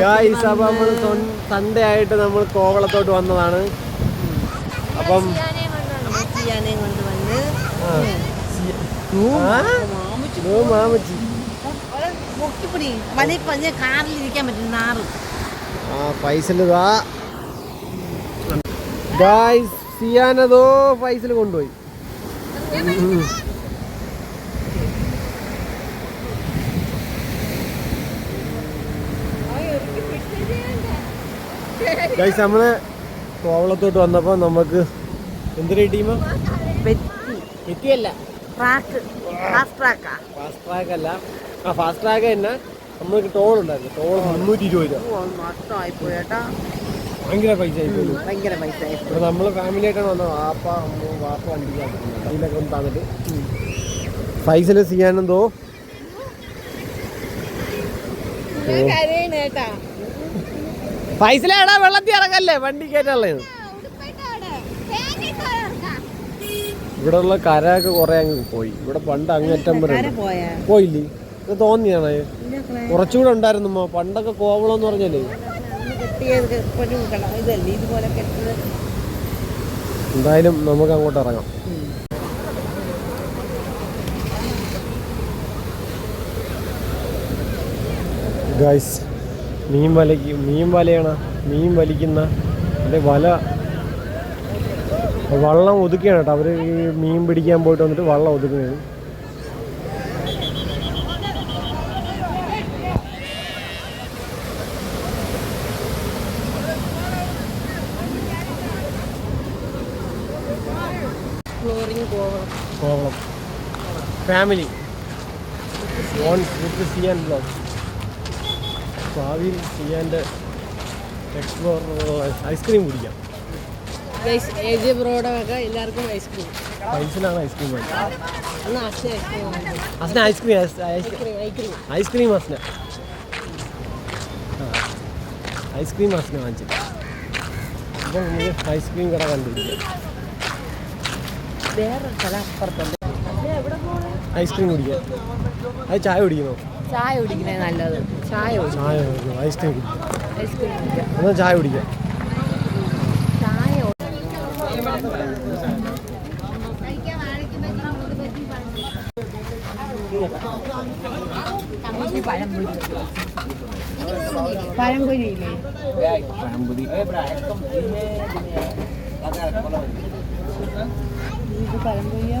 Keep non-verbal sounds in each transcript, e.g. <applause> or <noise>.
Guys അപ്പം നമ്മൾ Sunday ആയിട്ട് നമ്മൾ കോവളത്തോട്ട് വന്നതാണ്. അപ്പം മാമച്ചി. ആ ഗായ്സ് സിയാനതോ കൊണ്ടുപോയി. ഉം. ഗായ്സ് നമ്മൾ കോവളത്തോട്ട് വന്നപ്പോ നമുക്ക് എന്തൊരു ടീം? എത്തിയല്ല ഫാസ്റ്റ് ട്രാക്കാ അല്ല. ആ ഫാസ്റ്റ് ട്രാക്ക് തന്നെ. നമ്മൾക്ക് ടോൾ ഉണ്ടായിരുന്നു. ടോൾ മുന്നൂറ്റി ഇരുപത് ഭയങ്കര പൈസ ഭയങ്കര പൈസ ഇവിടെ നമ്മൾ ഫാമിലി ആയിട്ടാണ് വന്നത്. വാപ്പ അമ്മ വാപ്പ വണ്ടിക്കാണ് അതിലൊക്കെ ഒന്ന് തന്നിട്ട്. പൈസൽ ചെയ്യാനെന്തോ? കരയണേട്ടാ. പൈസലേടാ വെള്ളത്തിൽ ഇറങ്ങല്ലേ? വണ്ടി കയറ്റാനുള്ളത്. ഇവിടെ ഉള്ള കരയൊക്കെ കുറെ അങ്ങ് പോയി. ഇവിടെ പണ്ട് അങ്ങേറ്റം വരെ കര ഉണ്ട്. പോയാ. പോയില്ലേ? ഇത് തോന്നിയാണ്? കുറച്ചുകൂടെ ഉണ്ടായിരുന്നു പണ്ടൊക്കെ കോവളം എന്ന് പറഞ്ഞല്ലേ എന്തായാലും നമുക്ക് അങ്ങോട്ട് ഇറങ്ങാം. ഗൈസ് മീൻ വലയ്ക്ക് മീൻ വലയാണ്. മീൻ വലിക്കുന്ന അതിന്റെ വല. വള്ളം ഒതുക്കുകയാണ് കേട്ടോ. അവർ ഈ മീൻ പിടിക്കാൻ പോയിട്ട് വന്നിട്ട് വള്ളം ഒതുക്കുകയാണ് Kovalam family on with Siyan blog ഭാവിയിൽ ചെയ്യാന്റെ എക്സ്പ്ലോർ ഐസ്ക്രീം കുടിക്കാം. എല്ലാവർക്കും ice cream പൈസയിലാണ് ice cream Asna ice cream ice cream Asna. Ice cream Asna വാങ്ങിച്ചത്. അപ്പോൾ നമുക്ക് ഐസ്ക്രീം കട കണ്ടുപിടിക്കാം. ഐസ്ക്രീം കുടിക്കാം. അത് ചായ കുടിക്കണോ ചായ കുടിക്കണേ നല്ലത്. ചായ ചായ ഐസ്ക്രീം ഐസ്ക്രീം എന്നാൽ ചായ കുടിക്കാം? ചായ പഴംപൊരി. ഇല്ലേ ഇത് പഴംപൊരിയാ?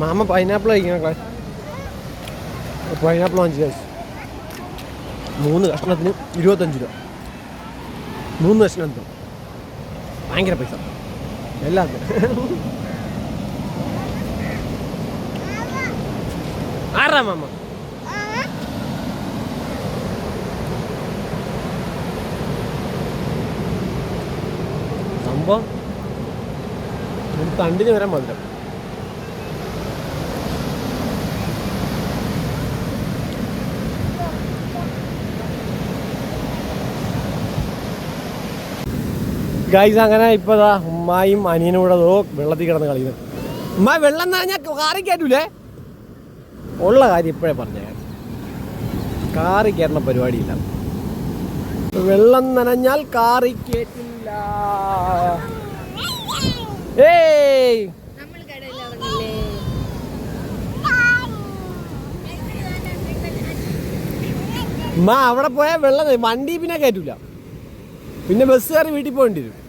മാമ പൈനാപ്പിൾ കഴിക്കണം ക്ലാസ് പൈനാപ്പിൾ വാങ്ങിച്ചു ഗൈസ് മൂന്ന് കഷ്ണത്തിന് ഇരുപത്തഞ്ച് രൂപ. മൂന്ന് കഷ്ണത്തിന് ഭയങ്കര പൈസ. എല്ലാത്തിനും. ആറാ മാമ? സംഭവം ഒരു തണ്ടിന് വരാൻ മധുരം. ഗൈസ് അങ്ങനെ ഇപ്പൊ ഇപ്പതാ ഉമ്മായും അനിയനും കൂടെ അതോ വെള്ളത്തിൽ കിടന്ന് കളിക്കുന്നത് ഉമ്മ വെള്ളം നിറഞ്ഞാൽ കാറി കയറ്റൂലേ? ഉള്ള കാര്യം ഇപ്പോഴേ പറഞ്ഞേ. കാറി കയറുന്ന പരിപാടിയില്ല. വെള്ളം നനഞ്ഞാൽ കാറി കയറ്റില്ല. ഏയ്! ഉമ്മ അവിടെ പോയാൽ വെള്ളം വണ്ടി പിന്നെ കയറ്റൂല. പിന്നെ ബസ് കയറി വീട്ടിൽ പോകേണ്ടി വരും.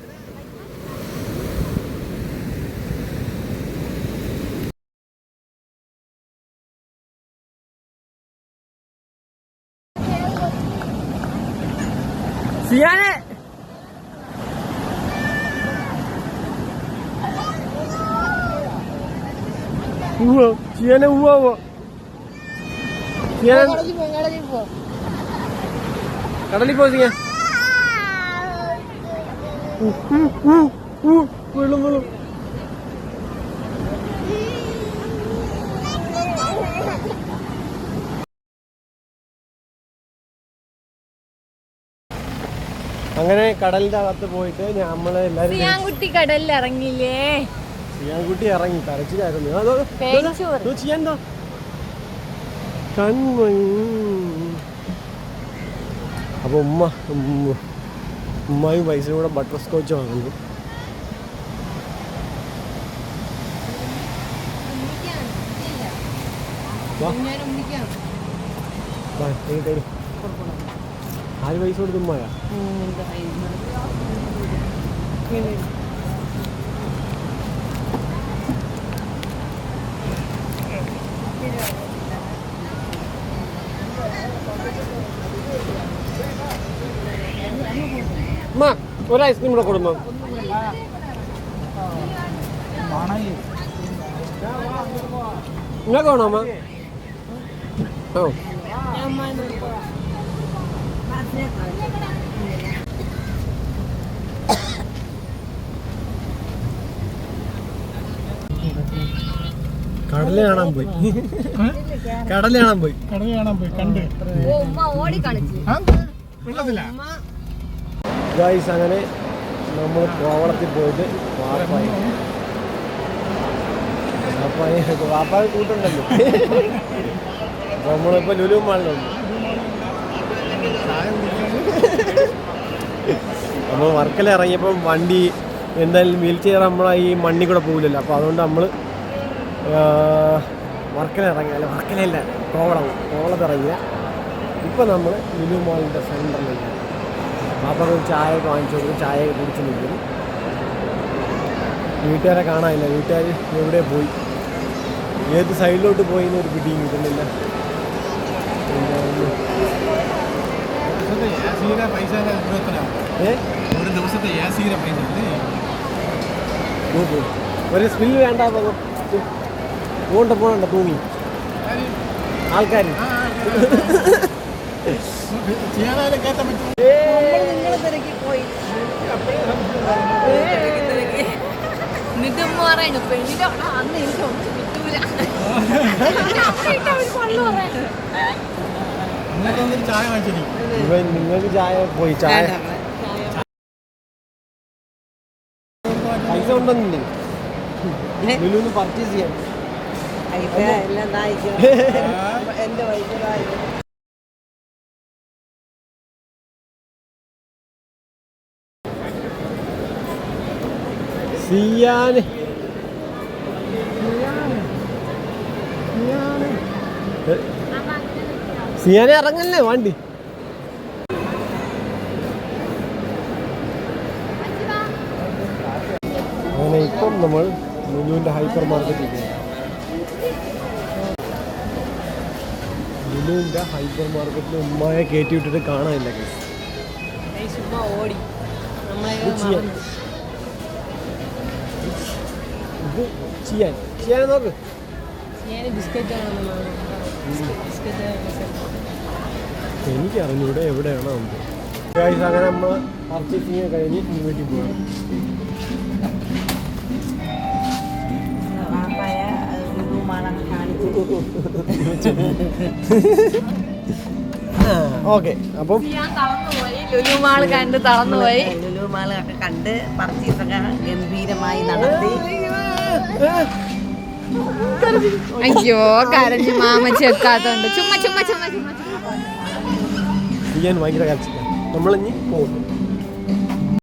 സിയാനെ ഉവ്വ സിയാനെ ഉവ്വ ഉവ്വ സിയാൻ കടലിൽ പോ സിയാൻ വെള്ളം വെള്ളം അങ്ങനെ കടലിന്റെ അകത്ത് പോയിട്ട് നമ്മൾ എല്ലാരും കടലിൽ ഇറങ്ങിയില്ലേ? ചെയ്യാൻകുട്ടി ഇറങ്ങി കരച്ചിലായിരുന്നു. അതോ പേടിച്ചോറ്. ചെയ്യാൻ അപ്പൊ ഉമ്മ ഉമ്മ ഉമ്മയും പൈസ കൂടെ ബട്ടർ സ്കോച്ച് വാങ്ങുന്നു. വാ. വാ, ഇങ്ങ് തരൂ. ആര് പൈസ ഉമ്മയാ? അമ്മ ഒരു ഐസ്ക്രീം കൂടെ കൊടുമ്പോ നിങ്ങൾക്ക് വേണോ അമ്മ ഓ. കടൽ കാണാൻ പോയി. കടൽ കാണാൻ പോയി. കടൽ കാണാൻ പോയി കണ്ട്. ഗായ്സ് അങ്ങനെ നമ്മൾ കോവളത്തിൽ പോയിട്ട് വാപ്പായി. വാപ്പായി വാപ്പായി കൂട്ടുണ്ടല്ലോ. <laughs> നമ്മളിപ്പോ ലുലു മാളിലുണ്ട്. <laughs> നമ്മൾ വർക്കല ഇറങ്ങിയപ്പോൾ വണ്ടി എന്തായാലും വീൽ ചെയർ നമ്മളെ ഈ മണ്ണി കൂടെ പോകില്ലല്ലോ അപ്പോൾ അതുകൊണ്ട് നമ്മൾ വർക്കല ഇറങ്ങി. അല്ല വർക്കലയല്ല കോവളം കോവളത്ത് ഇറങ്ങിയ. ഇപ്പോൾ നമ്മൾ ലുലു മോളിന്റെ സെന്ററിലേക്ക് അപ്പോൾ ചായ ഒക്കെ വാങ്ങിച്ചു കൊടുക്കും ചായ കുടിച്ച് നിൽക്കും വീട്ടുകാരെ കാണാനില്ല. വീട്ടുകാർ എവിടെ പോയി? ഏത് സൈഡിലോട്ട് പോയി എന്നൊരു പിടിയും കിട്ടുന്നില്ല. ദിവസത്തെ ഏസിയുടെ പൈസ ഒരു ദിവസത്തെ ഏസിയുടെ പൈസ ഒരു സ്പില്ല് വേണ്ട പോണ്ട പോകണ്ട തൂങ്ങി. ആൾക്കാർ <laughs> ചെയ്യാനായാലും കയറ്റാൻ പറ്റും നിങ്ങളെ തിരക്കി പോയി. എന്നിട്ട് ഉമ്മ പറയുന്നു പെണ്ണിന്റെ അന്ന് എനിക്കൊന്നും കിട്ടൂല. <laughs> അമ്മയിട്ട് ഇവൻ നിങ്ങൾക്ക് ചായ പോയി ചായ. പൈസ ഉണ്ടെന്നില്ലേ ലുലുന്ന് പർച്ചേസ് ചെയ്യാൻ. എന്റെ പൈസ ദാഹിക്കണം സിയാന് ഇറങ്ങല്ലേ വണ്ടി. അങ്ങനെ ഇപ്പം നമ്മൾ ലുലുവിന്റെ ഹൈപ്പർ മാർക്കറ്റിൽ ലുലുവിന്റെ ഹൈപ്പർ മാർക്കറ്റിൽ ഉമ്മയെ കയറ്റി വിട്ടിട്ട് കാണാനില്ല കേസ് ഓടി. ഇത് ചെയ്യാൻ. ചെയ്യാൻ. നോക്ക് ഞാൻ ബിസ്ക്കറ്റ് ബിസ്ക്കറ്റ് എനിക്ക് അറിഞ്ഞൂടെ എവിടെയാണോ നമുക്ക് ഗൈസ് അങ്ങനെ നമ്മൾ പർച്ചേസിങ് കഴിഞ്ഞ് ഇനി വീട്ടിൽ പോകണം വാപ്പായ ലുലുമാളൊക്കെ കാണിച്ചു ഓക്കെ അപ്പം ഞാൻ തളർന്നുപോയി ലുലുമാൾ കണ്ട് തളർന്നുപോയി. ലുലുമാളൊക്കെ കണ്ട് പർച്ചേസൊക്കെ ഗംഭീരമായി നടത്തി. അയ്യോ കരഞ്ഞു മാമ ചെക്കാത്തോണ്ട് ചുമ്മാ ചുമ്മാ ചുമ്മാ ചുമ്മാ ചെയ്യാൻ ഭയങ്കര കരച്ചില്ല ഇനി പോകും.